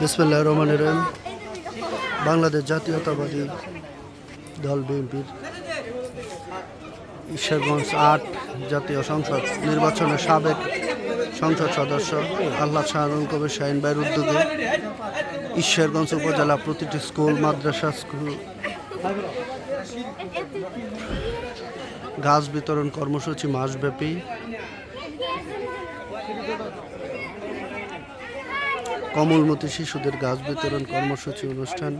বিসমুল্লাহ রহমানের রহিম। বাংলাদেশ জাতীয়তাবাদী দল বিএনপির ঈশ্বরগঞ্জ আট জাতীয় সংসদ নির্বাচনের সাবেক সংসদ সদস্য আল্লাহ শাহরুল কবির শাহিন ভাইয়ের উদ্যোগে ঈশ্বরগঞ্জ উপজেলা প্রতিটি স্কুল, মাদ্রাসা, স্কুল গাছ বিতরণ কর্মসূচি মাসব্যাপী। কমলমতি শিশুদের গাছ বিতরণ কর্মসূচি অনুষ্ঠান।